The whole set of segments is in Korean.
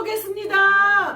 축복했습니다.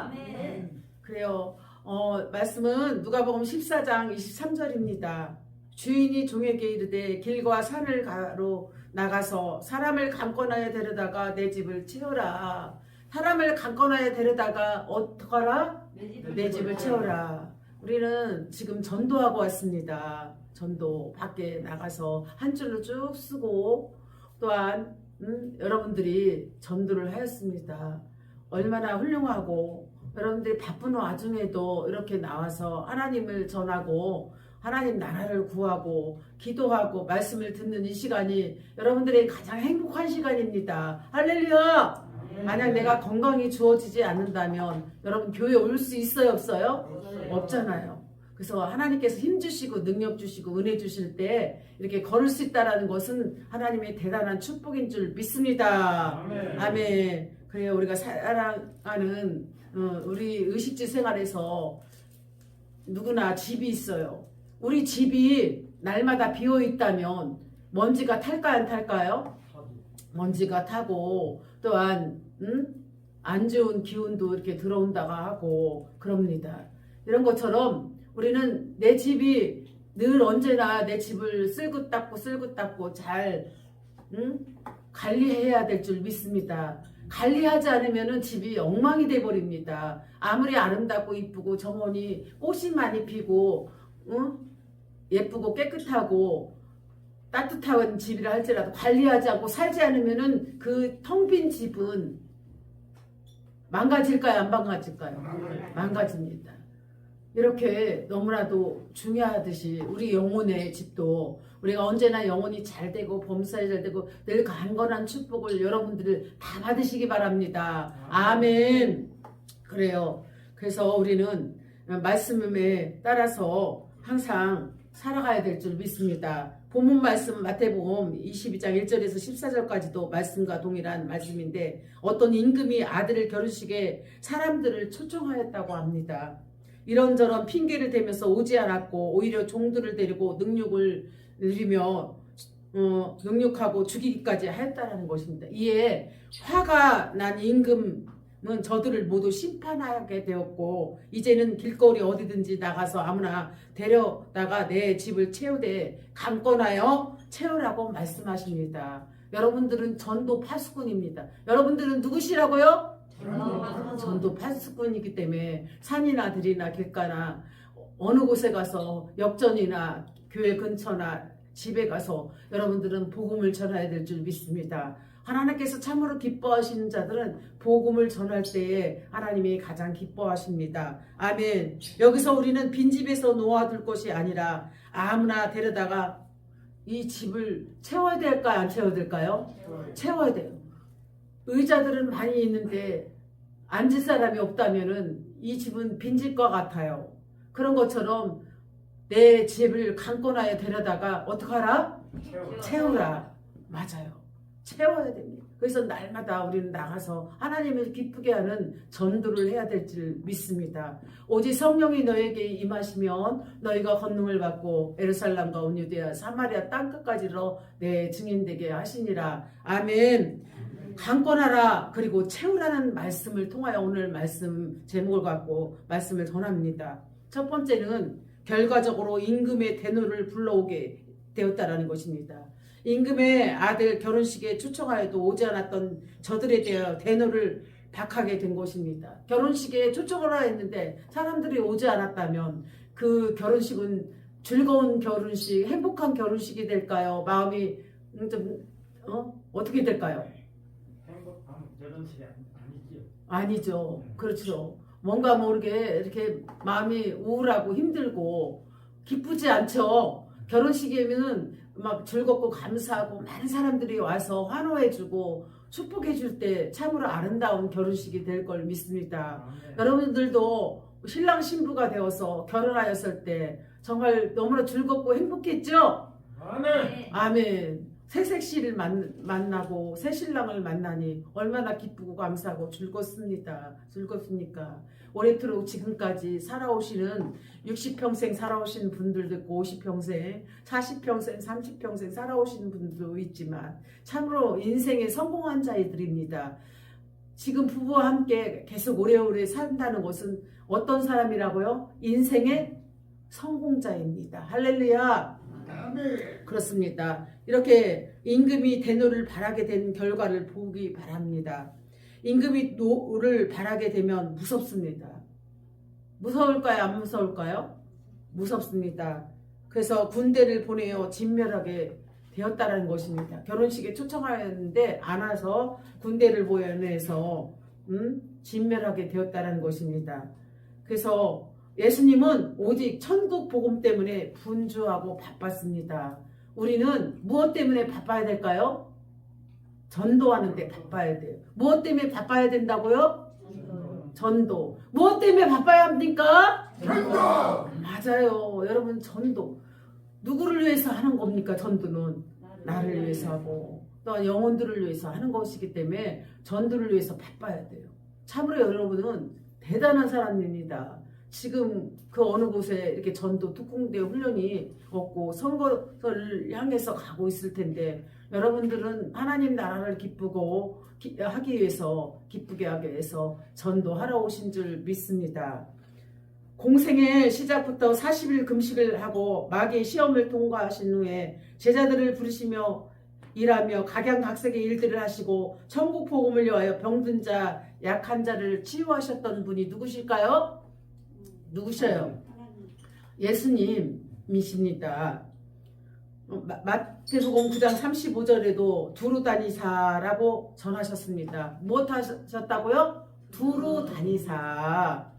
아멘. 그래요. 어, 말씀은 누가복음 14장 23절입니다. 주인이 종에게 이르되 길과 산을 가로 나가서 사람을 감건하여 데려다가 내 집을 채워라. 사람을 감건하여 데려다가 어떡하라? 내 집을 채워라. 우리는 지금 전도하고 왔습니다. 전도 밖에 나가서 한 줄로 쭉 쓰고 또한 음, 여러분들이 전도를 하였습니다. 얼마나 훌륭하고 여러분들이 바쁜 와중에도 이렇게 나와서 하나님을 전하고 하나님 나라를 구하고 기도하고 말씀을 듣는 이 시간이 여러분들의 가장 행복한 시간입니다. 할렐루야! 만약 내가 건강이 주어지지 않는다면 여러분 교회 올 수 있어요 없어요? 없잖아요. 그래서 하나님께서 힘 주시고 능력 주시고 은혜 주실 때 이렇게 걸을 수 있다라는 것은 하나님의 대단한 축복인 줄 믿습니다. 아멘. 아멘. 그래요. 우리가 사랑하는 어, 우리 의식주 생활에서 누구나 집이 있어요. 우리 집이 날마다 비어 있다면 먼지가 탈까 안 탈까요? 먼지가 타고 또한 음? 안 좋은 기운도 이렇게 들어온다가 하고 그럽니다. 이런 것처럼 우리는 내 집이 늘 언제나 내 집을 쓸고 닦고 쓸고 닦고 잘 음? 관리해야 될 줄 믿습니다. 관리하지 않으면 집이 엉망이 돼 버립니다. 아무리 아름답고 이쁘고 정원이 꽃이 많이 피고 응? 예쁘고 깨끗하고 따뜻한 집이라 할지라도 관리하지 않고 살지 않으면은 그텅 빈 집은 망가질까요? 안 망가질까요? 망가집니다. 이렇게 너무나도 중요하듯이 우리 영혼의 집도 우리가 언제나 영혼이 잘 되고 범사에 잘 되고 늘 강건한 축복을 여러분들 다 받으시기 바랍니다. 아멘. 그래요. 그래서 우리는 말씀에 따라서 항상 살아가야 될 줄 믿습니다. 본문 말씀 마태복음 22장 1절에서 14절까지도 말씀과 동일한 말씀인데 어떤 임금이 아들을 결혼식에 사람들을 초청하였다고 합니다. 이런저런 핑계를 대면서 오지 않았고 오히려 종들을 데리고 능욕을 누리며 어, 능욕하고 죽이기까지 하였다라는 것입니다. 이에 화가 난 임금 은 저들을 모두 심판하게 되었고 이제는 길거리 어디든지 나가서 아무나 데려다가 내 집을 채우되 강권하여 채우라고 말씀하십니다. 여러분들은 전도 파수꾼입니다. 여러분들은 누구시라고요? 전도 파수꾼이기 때문에 산이나 들이나 길가나 어느 곳에 가서 역전이나 교회 근처나 집에 가서 여러분들은 복음을 전해야 될 줄 믿습니다. 하나님께서 참으로 기뻐하시는 자들은 복음을 전할 때에 하나님이 가장 기뻐하십니다. 아멘. 여기서 우리는 빈집에서 놓아둘 것이 아니라 아무나 데려다가 이 집을 채워야 될까요? 안 채워야 될까요? 채워야 돼요. 의자들은 많이 있는데 앉을 사람이 없다면은 이 집은 빈집과 같아요. 그런 것처럼 내 집을 강권하여 데려다가 어떡하라? 채우라. 맞아요. 채워야 됩니다. 그래서 날마다 우리는 나가서 하나님을 기쁘게 하는 전도를 해야 될 줄 믿습니다. 오직 성령이 너에게 임하시면 너희가 권능을 받고 에르살람과 온 유대야 사마리아 땅끝까지로 내 증인되게 하시니라. 아멘. 강권하라 그리고 채우라는 말씀을 통하여 오늘 말씀 제목을 갖고 말씀을 전합니다. 첫 번째는 결과적으로 임금의 대노를 불러오게 되었다라는 것입니다. 임금의 아들 결혼식에 초청하여도 오지 않았던 저들에 대하여 대노를 박하게 된 것입니다. 결혼식에 초청을 하려 했는데 사람들이 오지 않았다면 그 결혼식은 즐거운 결혼식, 행복한 결혼식이 될까요? 마음이 음, 좀 어? 어떻게 될까요? 행복한 결혼식이 아니- 아니지요. 아니죠. 그렇죠. 뭔가 모르게 이렇게 마음이 우울하고 힘들고 기쁘지 않죠. 결혼식이면은 막 즐겁고 감사하고 많은 사람들이 와서 환호해주고 축복해줄 때 참으로 아름다운 결혼식이 될 걸 믿습니다. 아멘. 여러분들도 신랑 신부가 되어서 결혼하였을 때 정말 너무나 즐겁고 행복했죠? 아멘. 아멘. 새 색시를 만, 만나고 새 신랑을 만나니 얼마나 기쁘고 감사하고 즐겁습니다. 즐겁습니까? 올해토록 지금까지 살아오시는 60평생 살아오신 분들도 있고 50평생, 40평생, 30평생 살아오시는 분들도 있지만 참으로 인생에 성공한 자들입니다. 지금 부부와 함께 계속 오래오래 산다는 것은 어떤 사람이라고요? 인생의 성공자입니다. 할렐루야. 그렇습니다. 이렇게 임금이 대노를 바라게 된 결과를 보기 바랍니다. 임금이 노를 바라게 되면 무섭습니다. 무서울까요? 안 무서울까요? 무섭습니다. 그래서 군대를 보내어 진멸하게 되었다라는 것입니다. 결혼식에 초청하였는데 안 와서 군대를 보내서 음? 진멸하게 되었다라는 것입니다. 그래서 예수님은 오직 천국 복음 때문에 분주하고 바빴습니다. 우리는 무엇 때문에 바빠야 될까요? 전도하는데 바빠야 돼요. 무엇 때문에 바빠야 된다고요? 전도. 무엇 때문에 바빠야 합니까? 전도. 맞아요. 여러분 전도. 누구를 위해서 하는 겁니까? 전도는 나를 위해서 하고 또 영혼들을 위해서 하는 것이기 때문에 전도를 위해서 바빠야 돼요. 참으로 여러분은 대단한 사람입니다. 지금 그 어느 곳에 이렇게 전도 특공대 훈련이 없고 선거를 향해서 가고 있을 텐데 여러분들은 하나님 나라를 기쁘고 기- 하기 위해서 기쁘게 하기 위해서 전도하러 오신 줄 믿습니다. 공생의 시작부터 40일 금식을 하고 마귀의 시험을 통과하신 후에 제자들을 부르시며 일하며 각양각색의 일들을 하시고 천국 복음을 위하여 병든 자, 약한 자를 치유하셨던 분이 누구실까요? 누구셔요? 예수님이십니다. 어, 마- 마태복음 9장 35절에도 두루 다니사라고 전하셨습니다. 무엇 하셨다고요? 두루 다니사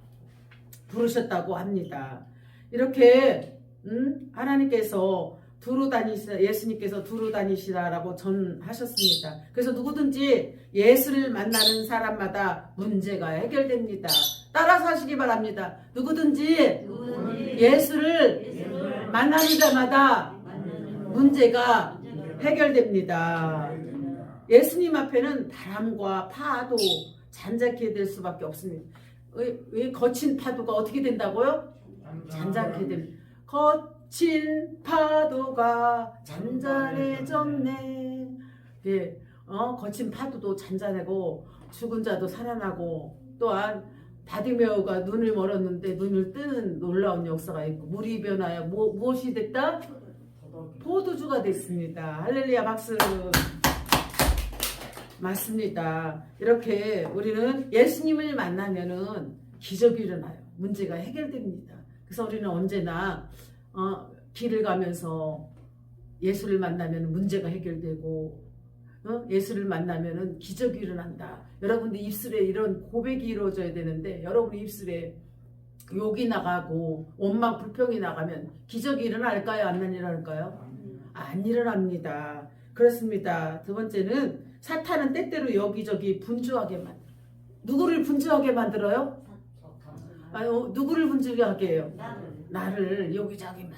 부르셨다고 합니다. 이렇게 음? 하나님께서 두루 다니시라 예수님께서 두루 다니시라라고 전하셨습니다. 그래서 누구든지 예수를 만나는 사람마다 문제가 해결됩니다. 따라서 하시기 바랍니다. 누구든지 예수를 만나는 자마다 문제가 해결됩니다. 예수님 앞에는 바람과 파도 잔잔케 될 수밖에 없습니다. 왜, 왜 거친 파도가 어떻게 된다고요? 잔잔케 됩니다. 거 친 파도가 잔잔해졌네. 예, 어, 거친 파도도 잔잔하고 죽은 자도 살아나고 또한 바디메오가 눈을 멀었는데 눈을 뜨는 놀라운 역사가 있고 물이 변하여 뭐, 무엇이 됐다? 포도주가 됐습니다. 할렐루야 박수. 맞습니다. 이렇게 우리는 예수님을 만나면은 기적이 일어나요. 문제가 해결됩니다. 그래서 우리는 언제나 어, 길을 가면서 예수를 만나면 문제가 해결되고 어? 예수를 만나면은 기적이 일어난다. 여러분들 입술에 이런 고백이 이루어져야 되는데 여러분 입술에 욕이 나가고 원망 불평이 나가면 기적이 일어날까요? 안 일어날까요? 안 일어납니다. 그렇습니다. 두 번째는 사탄은 때때로 여기저기 분주하게 만 누구를 분주하게 만들어요? 아니, 어, 누구를 분주하게 해요? 나를 여기저기 막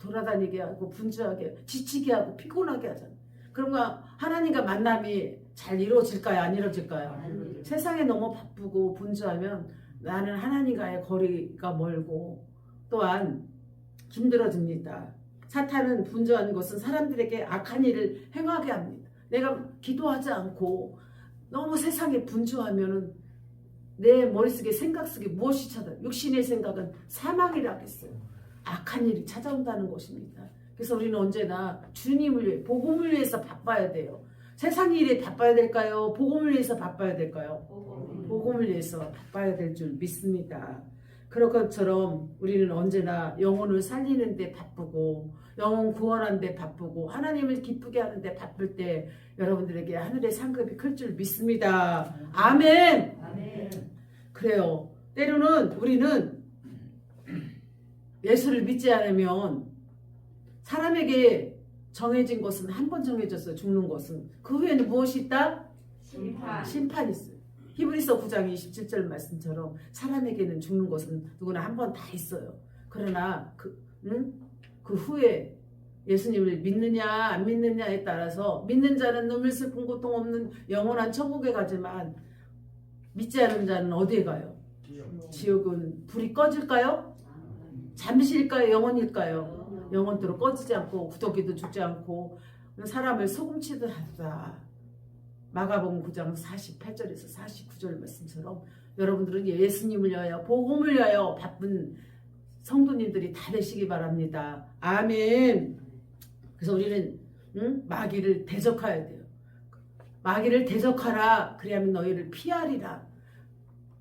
돌아다니게 하고 분주하게 지치게 하고 피곤하게 하잖아. 그러면 하나님과 만남이 잘 이루어질까요? 안 이루어질까요? 세상에 너무 바쁘고 분주하면 나는 하나님과의 거리가 멀고 또한 힘들어집니다. 사탄은 분주한 것은 사람들에게 악한 일을 행하게 합니다. 내가 기도하지 않고 너무 세상에 분주하면은 내 머릿속에 생각 속에 무엇이 찾아? 육신의 생각은 사망이라 했어요. 악한 일이 찾아온다는 것입니다. 그래서 우리는 언제나 주님을 위해 복음을 위해서 바빠야 돼요. 세상 일에 바빠야 될까요? 복음을 위해서 바빠야 될까요? 복음을 위해서 바빠야 될 줄 믿습니다. 그런 것처럼 우리는 언제나 영혼을 살리는데 바쁘고 영혼 구원하는데 바쁘고 하나님을 기쁘게 하는데 바쁠 때 여러분들에게 하늘의 상급이 클 줄 믿습니다. 아멘. 그래요. 때로는 우리는 예수를 믿지 않으면 사람에게 정해진 것은 한 번 정해졌어요. 죽는 것은 그 후에는 무엇이 있다? 심판이 있어요. 히브리서 9장 27절 말씀처럼 사람에게는 죽는 것은 누구나 한 번 다 있어요. 그러나 그, 응? 그 후에 예수님을 믿느냐 안 믿느냐에 따라서 믿는 자는 눈물 슬픈 고통 없는 영원한 천국에 가지만 믿지 않는 자는 어디에 가요? 지옥은 불이 꺼질까요? 잠시일까요? 영원일까요? 영원토록 꺼지지 않고 구더기도 죽지 않고 사람을 소금치듯 하다. 마가복음 9장 48절에서 49절 말씀처럼 여러분들은 예수님을 위하여 복음을 위하여 바쁜 성도님들이 다 되시기 바랍니다. 아멘. 그래서 우리는 응? 마귀를 대적해야 돼요. 마귀를 대적하라 그리하면 너희를 피하리라.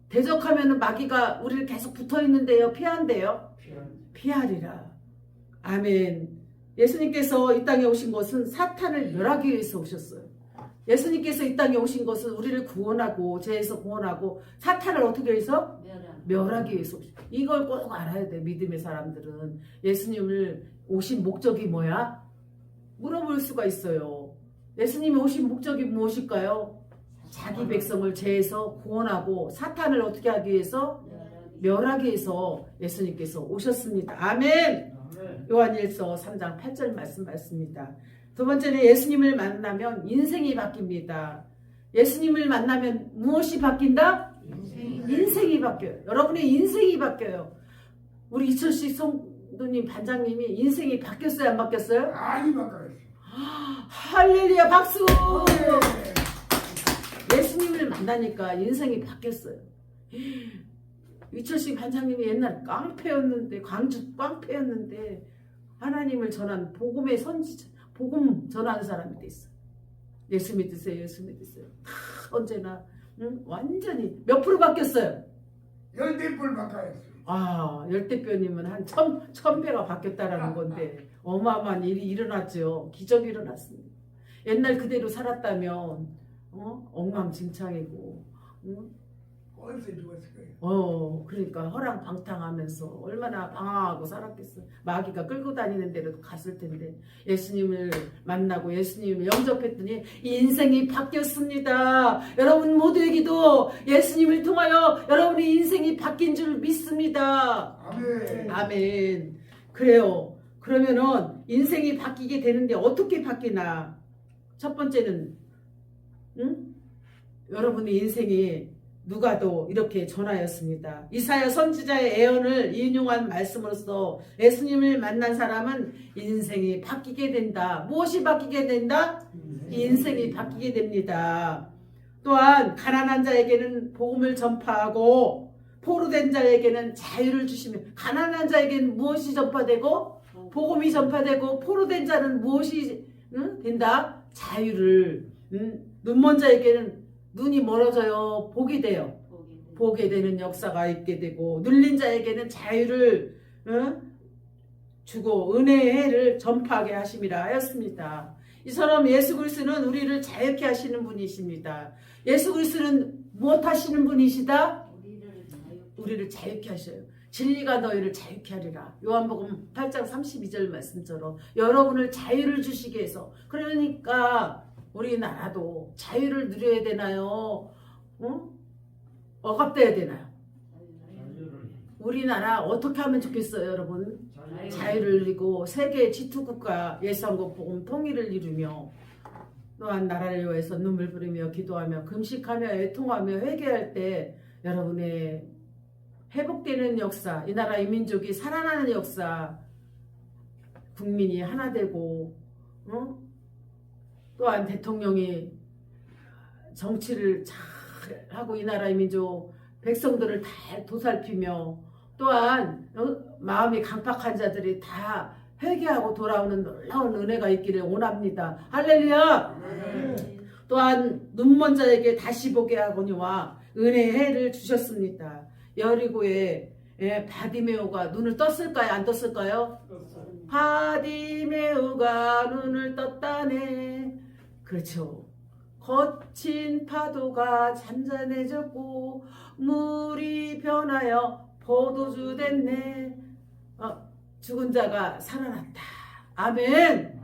대적하면 마귀가 우리를 계속 붙어 있는데요. 피한대요. 피하리라. 아멘. 예수님께서 이 땅에 오신 것은 사탄을 멸하기 위해서 오셨어요. 예수님께서 이 땅에 오신 것은 우리를 구원하고 죄에서 구원하고 사탄을 어떻게 해서 멸하기 위해서 오신 이걸 꼭 알아야 돼 믿음의 사람들은 예수님을 오신 목적이 뭐야? 물어볼 수가 있어요. 예수님이 오신 목적이 무엇일까요? 자기 백성을 죄에서 구원하고 사탄을 어떻게 하기 위해서 멸하기 위해서 예수님께서 오셨습니다. 아멘. 요한일서 3장 8절 말씀 맞습니다. 두 번째는 예수님을 만나면 인생이 바뀝니다. 예수님을 만나면 무엇이 바뀐다? 인생이 바뀌어요. 여러분의 인생이 바뀌어요. 우리 이철식 성도님 반장님이 인생이 바뀌었어요, 안 바뀌었어요? 많이 바꿔요. 할렐루야 박수! 예수님을 만나니까 인생이 바뀌었어요. 이철식 반장님이 옛날 깡패였는데 광주 깡패였는데 하나님을 전한 복음의 선지 복음 전하는 사람이 됐어. 예수 믿으세요, 예수 믿으세요. 다 언제나 응? 완전히 몇 프로 바뀌었어요. 열대불 바꿔요. 아 열대뼈님은 한 천, 천 배가 바뀌었다라는 건데 어마어마한 일이 일어났죠. 기적이 일어났습니다. 옛날 그대로 살았다면 어? 엉망진창이고 응? 어디서 죽었을 거예요. 어, 그러니까 허랑방탕하면서 얼마나 방황하고 살았겠어. 마귀가 끌고 다니는 대로 갔을 텐데 예수님을 만나고 예수님을 영접했더니 인생이 바뀌었습니다. 여러분 모두에게도 예수님을 통하여 여러분의 인생이 바뀐 줄 믿습니다. 아멘. 아멘. 그래요. 그러면은 인생이 바뀌게 되는데 어떻게 바뀌나? 첫 번째는 응? 여러분의 인생이 누가도 이렇게 전하였습니다. 이사야 선지자의 예언을 인용한 말씀으로써 예수님을 만난 사람은 인생이 바뀌게 된다. 무엇이 바뀌게 된다? 인생이 바뀌게 됩니다. 또한 가난한 자에게는 복음을 전파하고 포로된 자에게는 자유를 주시며 가난한 자에게는 무엇이 전파되고 복음이 전파되고 포로된 자는 무엇이 응? 된다? 자유를 응? 눈먼 자에게는 눈이 멀어져요. 복이 돼요. 보게 되는 역사가 있게 되고 눌린 자에게는 자유를 응? 주고 은혜의 해를 전파하게 하심이라 하였습니다. 이 사람 예수 그리스도는 우리를 자유케 하시는 분이십니다. 예수 그리스도는 무엇 하시는 분이시다? 우리를 자유케 하셔요. 진리가 너희를 자유케 하리라. 요한복음 8장 32절 말씀처럼 여러분을 자유를 주시기 위해서 그러니까 우리나라도 자유를 누려야 되나요? 어? 억압돼야 되나요? 우리나라 어떻게 하면 좋겠어요, 여러분? 자유 자유를 누리고 세계 G2 국가 예수한국 복음 통일을 이루며 또한 나라를 위해서 눈물 뿌리며 기도하며 금식하며 애통하며 회개할 때 여러분의 회복되는 역사, 이 나라 이 민족이 살아나는 역사, 국민이 하나 되고, 어? 또한 대통령이 정치를 잘 하고 이 나라 이 민족 백성들을 다 도살피며 또한 어? 마음이 강팍한 자들이 다 회개하고 돌아오는 놀라운 은혜가 있기를 원합니다. 할렐루야! 또한 눈먼 자에게 다시 보게 하거니와 은혜의 해를 주셨습니다. 여리고에 예, 바디메오가 눈을 떴을까요? 안 떴을까요? 바디메오가 눈을 떴다네. 그렇죠. 거친 파도가 잔잔해졌고 물이 변하여 포도주 됐네. 어, 죽은 자가 살아났다. 아멘.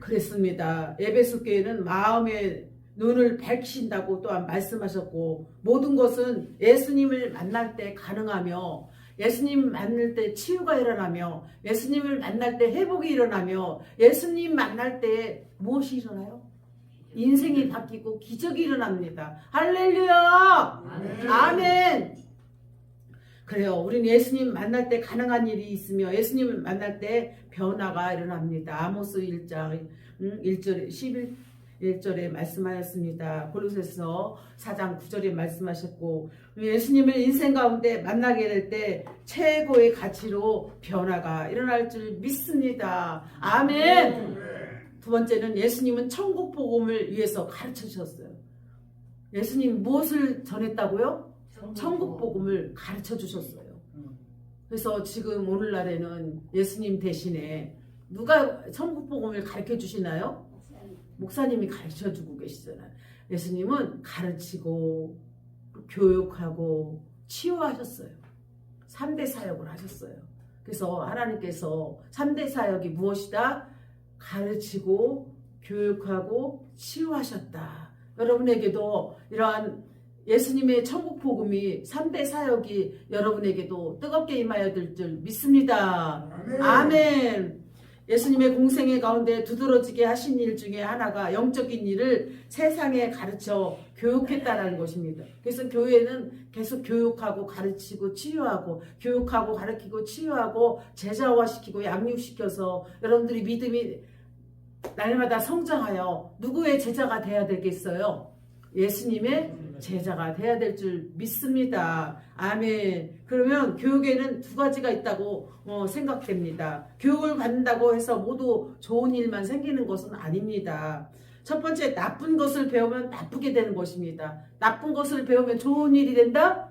그랬습니다. 에베소 교회는 마음의 눈을 밝히신다고 또한 말씀하셨고 모든 것은 예수님을 만날 때 가능하며 예수님 만날 때 치유가 일어나며 예수님을 만날 때 회복이 일어나며 예수님 만날 때 무엇이 일어나요? 인생이 바뀌고 기적이 일어납니다. 할렐루야! 아멘! 그래요. 우리는 예수님 만날 때 가능한 일이 있으며 예수님을 만날 때 변화가 일어납니다. 아모스 1장 음, 1절 11 1절에 말씀하였습니다. 골로새서 4장 9절에 말씀하셨고 예수님을 인생 가운데 만나게 될 때 최고의 가치로 변화가 일어날 줄 믿습니다. 아멘. 두 번째는 예수님은 천국 복음을 위해서 가르쳐 주셨어요. 예수님 무엇을 전했다고요? 천국 복음을 가르쳐 주셨어요. 음. 그래서 지금 오늘날에는 예수님 대신에 누가 천국 복음을 가르쳐 주시나요? 목사님이 가르쳐 주고 계시잖아요. 예수님은 가르치고 교육하고 치유하셨어요. 3대 사역을 하셨어요. 그래서 하나님께서 3대 사역이 무엇이다? 가르치고 교육하고 치유하셨다. 여러분에게도 이러한 예수님의 천국 복음이 3대 사역이 여러분에게도 뜨겁게 임하여 들줄 믿습니다. 아멘. 아멘. 예수님의 공생의 가운데 두드러지게 하신 일 중에 하나가 영적인 일을 세상에 가르쳐 교육했다라는 것입니다. 그래서 교회는 계속 교육하고 가르치고 치유하고 교육하고 가르치고 치유하고 제자화시키고 양육시켜서 여러분들이 믿음이 날마다 성장하여 누구의 제자가 돼야 되겠어요? 예수님의 제자가 돼야 될 줄 믿습니다. 아멘. 그러면 교육에는 두 가지가 있다고 어, 생각됩니다. 교육을 받는다고 해서 모두 좋은 일만 생기는 것은 아닙니다. 첫 번째, 나쁜 것을 배우면 나쁘게 되는 것입니다. 나쁜 것을 배우면 좋은 일이 된다?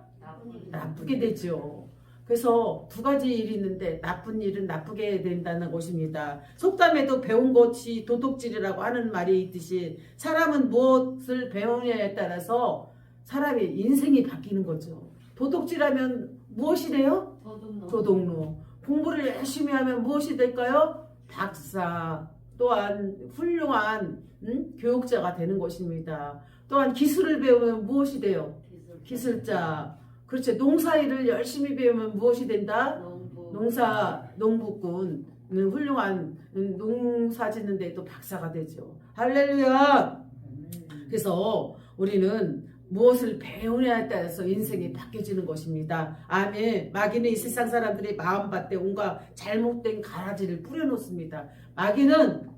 나쁘게 되죠. 그래서 두 가지 일이 있는데 나쁜 일은 나쁘게 된다는 것입니다. 속담에도 배운 것이 도둑질이라고 하는 말이 있듯이 사람은 무엇을 배우냐에 따라서 사람의 인생이 바뀌는 거죠. 도둑질하면 무엇이 돼요? 도둑노. 공부를 열심히 하면 무엇이 될까요? 박사. 또한 훌륭한 음? 교육자가 되는 것입니다. 또한 기술을 배우면 무엇이 돼요? 기술 자. 그렇죠. 농사일을 열심히 배우면 무엇이 된다? 농사 농부꾼 은 훌륭한 음, 농사 짓는 데도 박사가 되죠. 할렐루야. 그래서 우리는 무엇을 배우냐에 따라서 인생이 바뀌어지는 것입니다. 아멘. 마귀는 이 세상 사람들의 마음밭에 온갖 잘못된 가라지를 뿌려놓습니다. 마귀는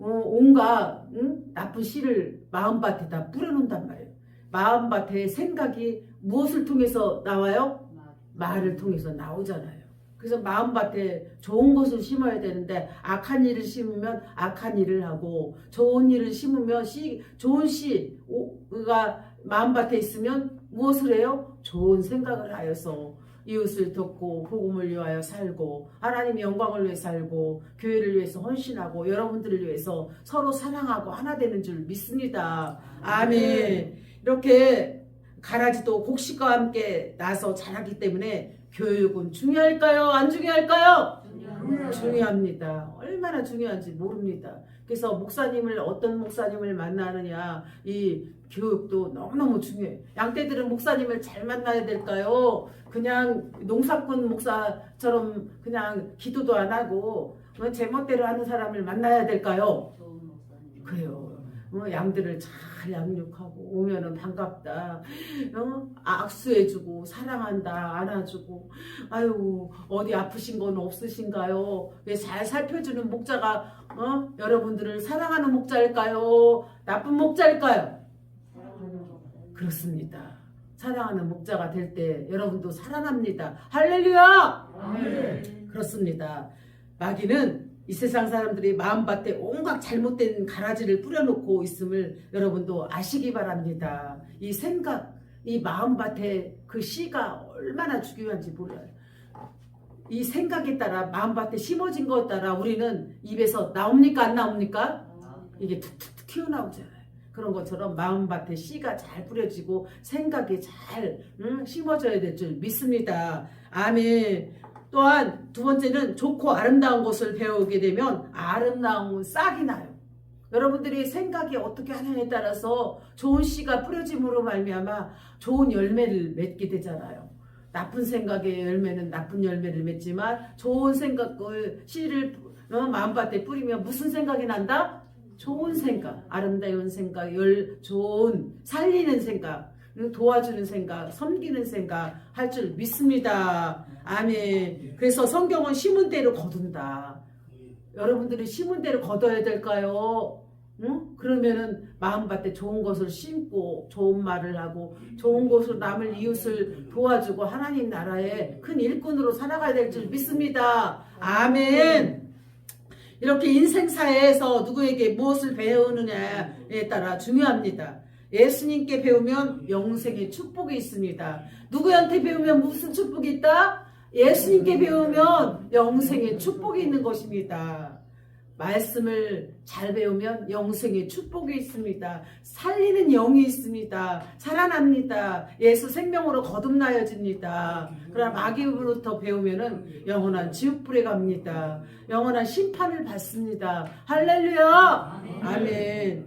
어, 온갖 응? 나쁜 씨를 마음밭에다 뿌려놓는단 말이에요. 마음밭에 생각이 무엇을 통해서 나와요? 말을 통해서 나오잖아요. 그래서 마음밭에 좋은 것을 심어야 되는데 악한 일을 심으면 악한 일을 하고 좋은 일을 심으면 씨 좋은 씨가 마음밭에 있으면 무엇을 해요? 좋은 생각을 하여서 이웃을 돕고 복음을 위하여 살고 하나님의 영광을 위해 살고 교회를 위해서 헌신하고 여러분들을 위해서 서로 사랑하고 하나 되는 줄 믿습니다. 아멘. 이렇게 가라지도 곡식과 함께 나서 자라기 때문에 교육은 중요할까요? 안 중요할까요? 중요합니다. 얼마나 중요한지 모릅니다. 그래서 목사님을 어떤 목사님을 만나느냐 이 교육도 너무너무 중요해요. 양떼들은 목사님을 잘 만나야 될까요? 그냥 농사꾼 목사처럼 그냥 기도도 안 하고 어, 제멋대로 하는 사람을 만나야 될까요? 그래요. 어, 양들을 잘 양육하고 오면은 반갑다. 어? 악수해주고 사랑한다 안아주고 아유 어디 아프신 건 없으신가요? 왜잘 살펴주는 목자가 어? 여러분들을 사랑하는 목자일까요? 나쁜 목자일까요? 그렇습니다. 사랑하는 목자가 될 때 여러분도 살아납니다. 할렐루야! 그렇습니다. 마귀는 이 세상 사람들이 마음밭에 온갖 잘못된 가라지를 뿌려놓고 있음을 여러분도 아시기 바랍니다. 이 생각, 이 마음밭에 그 씨가 얼마나 중요한지 몰라요. 이 생각에 따라 마음밭에 심어진 것에 따라 우리는 입에서 나옵니까 안 나옵니까? 이게 툭툭툭 튀어나오잖아요. 그런 것처럼 마음밭에 씨가 잘 뿌려지고 생각이 잘 음, 심어져야 될 줄 믿습니다. 아멘. 또한 두 번째는 좋고 아름다운 것을 배우게 되면 아름다운 싹이 나요. 여러분들이 생각이 어떻게 하느냐에 따라서 좋은 씨가 뿌려짐으로 말미암아 좋은 열매를 맺게 되잖아요. 나쁜 생각의 열매는 나쁜 열매를 맺지만 좋은 생각을 씨를 어, 마음밭에 뿌리면 무슨 생각이 난다? 좋은 생각, 아름다운 생각, 열 좋은 살리는 생각, 도와주는 생각, 섬기는 생각 할 줄 믿습니다. 아멘. 그래서 성경은 심은 대로 거둔다. 여러분들이 심은 대로 거둬야 될까요? 응? 그러면은 마음밭에 좋은 것을 심고 좋은 말을 하고 좋은 것으로 남을 이웃을 도와주고 하나님 나라의 큰 일꾼으로 살아가야 될 줄 믿습니다. 아멘. 이렇게 인생사에서 누구에게 무엇을 배우느냐에 따라 중요합니다. 예수님께 배우면 영생의 축복이 있습니다. 누구한테 배우면 무슨 축복이 있다? 예수님께 배우면 영생의 축복이 있는 것입니다. 말씀을 잘 배우면 영생의 축복이 있습니다. 살리는 영이 있습니다. 살아납니다. 예수 생명으로 거듭나여집니다. 그러나 마귀로부터 배우면은 영원한 지옥불에 갑니다. 영원한 심판을 받습니다. 할렐루야! 아멘.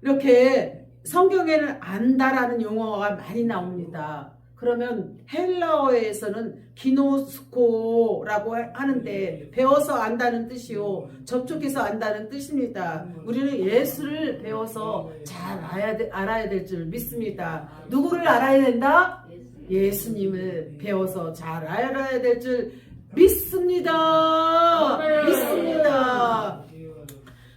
이렇게 성경에는 안다라는 용어가 많이 나옵니다. 그러면 헬라어에서는 기노스코라고 하는데 배워서 안다는 뜻이요 접촉해서 안다는 뜻입니다. 우리는 예수를 배워서 잘 알아야, 돼- 알아야 될 줄 믿습니다. 누구를 알아야 된다? 예수님을 배워서 잘 알아야 될 줄 믿습니다. 믿습니다.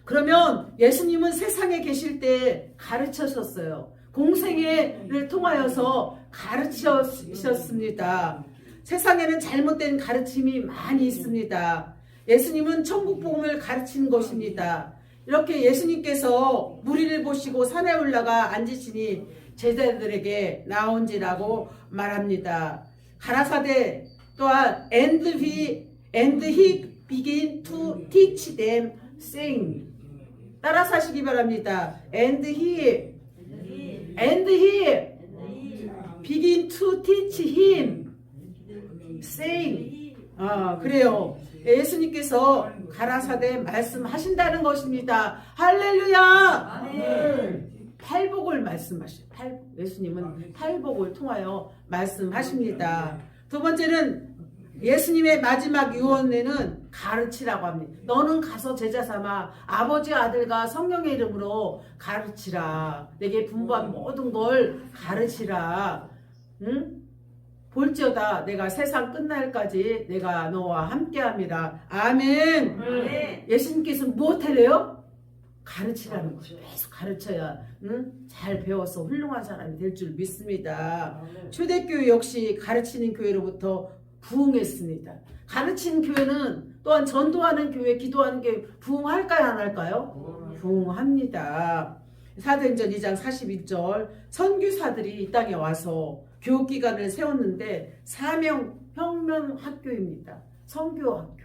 그러면 예수님은 세상에 계실 때 가르쳐셨어요. 공생애를 통하여서 가르치셨습니다. 세상에는 잘못된 가르침이 많이 있습니다. 예수님은 천국 복음을 가르치는 것입니다. 이렇게 예수님께서 무리를 보시고 산에 올라가 앉으시니 제자들에게 나온지라고 말합니다. 가라사대 또한 and he and he begin to teach them saying 따라서 하시기 바랍니다. and he and he begin to teach him saying 아 그래요. 예수님께서 가라사대 말씀하신다는 것입니다. 할렐루야. 팔복을 말씀하시. 팔 예수님은 팔복을 통하여 말씀하십니다. 두 번째는 예수님의 마지막 유언에는 가르치라고 합니다. 너는 가서 제자 삼아 아버지 아들과 성령의 이름으로 가르치라. 내게 분부한 모든 걸 가르치라. 응? 볼지어다 내가 세상 끝날까지 내가 너와 함께합니다. 아멘. 예수님께서 무엇 하래요? 가르치라는 거죠. 계속 가르쳐야 응? 잘 배워서 훌륭한 사람이 될 줄 믿습니다. 초대교회 역시 가르치는 교회로부터 부흥했습니다. 가르치는 교회는 또한 전도하는 교회, 기도하는 교회 부흥할까요? 안 할까요? 부흥합니다. 사도행전 2장 41절 선교사들이 이 땅에 와서 교육기관을 세웠는데 사명 혁명 학교입니다. 선교 학교.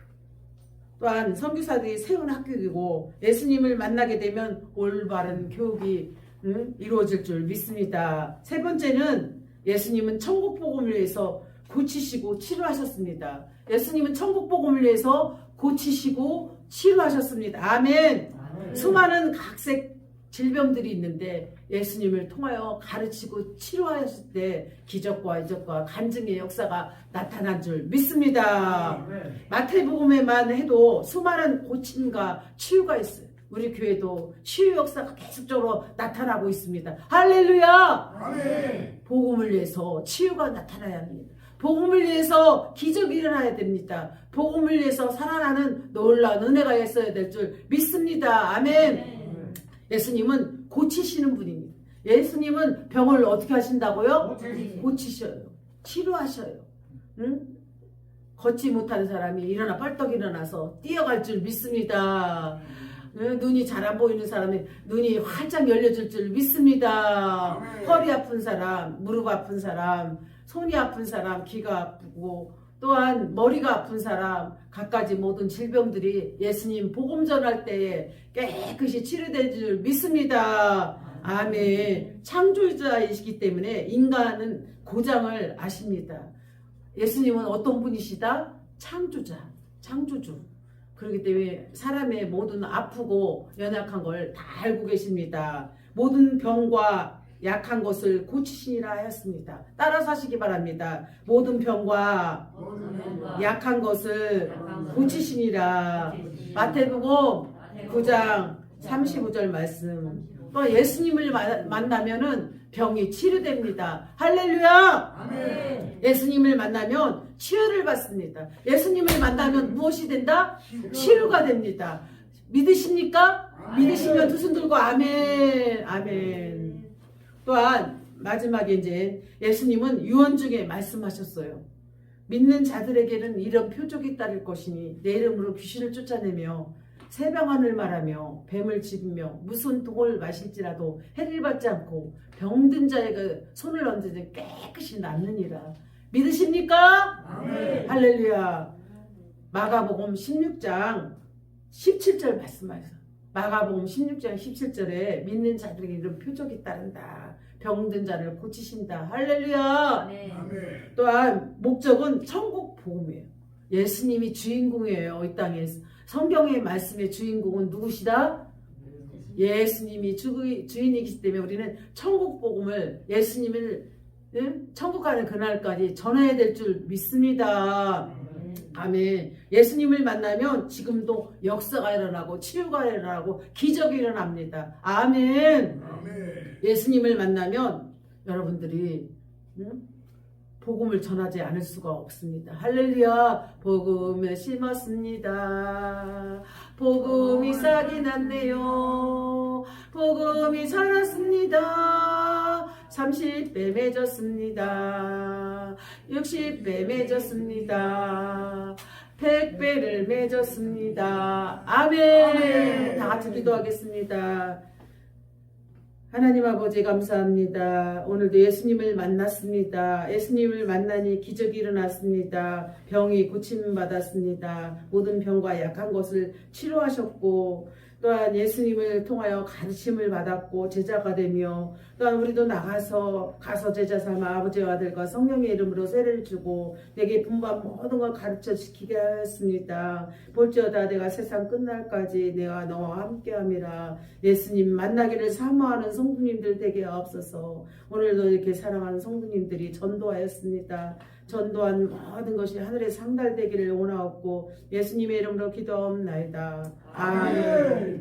또한 선교사들이 세운 학교이고 예수님을 만나게 되면 올바른 교육이 응? 이루어질 줄 믿습니다. 세 번째는 예수님은 천국 복음을 위해서 고치시고 치료하셨습니다. 예수님은 천국 복음을 위해서 고치시고 치료하셨습니다. 아멘. 수많은 각색 질병들이 있는데 예수님을 통하여 가르치고 치료하셨을 때 기적과 이적과 간증의 역사가 나타난 줄 믿습니다. 마태복음에만 해도 수많은 고침과 치유가 있어요. 우리 교회도 치유 역사가 계속적으로 나타나고 있습니다. 할렐루야! 아멘. 복음을 위해서 치유가 나타나야 합니다. 복음을 위해서 기적이 일어나야 됩니다. 복음을 위해서 살아나는 놀라운 은혜가 있어야 될 줄 믿습니다. 아멘. 예수님은 고치시는 분입니다. 예수님은 병을 어떻게 하신다고요? 고치셔요. 치료하셔요. 응? 걷지 못하는 사람이 일어나 벌떡 일어나서 뛰어갈 줄 믿습니다. 응? 눈이 잘 안 보이는 사람이 눈이 활짝 열려질 줄 믿습니다. 허리 아픈 사람, 무릎 아픈 사람, 손이 아픈 사람, 귀가 아프고 또한 머리가 아픈 사람, 갖가지 모든 질병들이 예수님 복음 전할 때에 깨끗이 치료될 줄 믿습니다. 아멘. 창조자이시기 때문에 인간은 고장을 아십니다. 예수님은 어떤 분이시다? 창조자, 창조주. 그렇기 때문에 사람의 모든 아프고 연약한 걸 다 알고 계십니다. 모든 병과 약한 것을 고치시니라 하였습니다. 따라서 하시기 바랍니다. 모든 병과 약한 것을 고치시니라. 마태복음 9장 35절 말씀. 또 예수님을 마- 만나면은 병이 치료됩니다. 할렐루야! 아멘. 예수님을 만나면 치유를 받습니다. 예수님을 만나면 무엇이 된다? 치유가 됩니다. 믿으십니까? 믿으시면 두 손 들고 아멘, 아멘. 또한 마지막에 이제 예수님은 유언 중에 말씀하셨어요. 믿는 자들에게는 이런 표적이 따를 것이니 내 이름으로 귀신을 쫓아내며 새병환을 말하며 뱀을 집으며 무슨 독을 마실지라도 해를 받지 않고 병든 자에게 손을 얹으니 깨끗이 낫느니라. 믿으십니까? 아멘. 할렐루야. 마가복음 16장 17절 말씀하셔. 마가복음 16장 17절에 믿는 자들에게 이런 표적이 따른다. 병든 자를 고치신다. 할렐루야. 네. 또한 목적은 천국 복음이에요. 예수님이 주인공이에요. 이 땅에 성경의 말씀의 주인공은 누구시다? 예수님이 주, 주인이기 때문에 우리는 천국 복음을 예수님을 응? 천국 가는 그날까지 전해야 될 줄 믿습니다. 아멘. 예수님을 만나면 지금도 역사가 일어나고 치유가 일어나고 기적이 일어납니다. 아멘. 아멘. 예수님을 만나면 여러분들이 응? 복음을 전하지 않을 수가 없습니다. 할렐루야. 복음을 심었습니다. 복음이 싹이 났네요. 복음이 자랐습니다. 30배 맺었습니다. 60배 맺었습니다. 100배를 맺었습니다. 아멘. 다 같이 기도하겠습니다. 하나님 아버지 감사합니다. 오늘도 예수님을 만났습니다. 예수님을 만나니 기적이 일어났습니다. 병이 고침 받았습니다. 모든 병과 약한 것을 치료하셨고 또한 예수님을 통하여 가르침을 받았고 제자가 되며 또한 우리도 나가서 가서 제자 삼아 아버지와 아들과 성령의 이름으로 세례를 주고 내게 분부한 모든 걸 가르쳐 지키게 하였습니다. 볼지어다 내가 세상 끝날까지 내가 너와 함께함이라 예수님 만나기를 사모하는 성도님들 되게 하옵소서 오늘도 이렇게 사랑하는 성도님들이 전도하였습니다. 전도한 모든 것이 하늘에 상달되기를 원하옵고 예수님의 이름으로 기도하옵나이다. 아멘.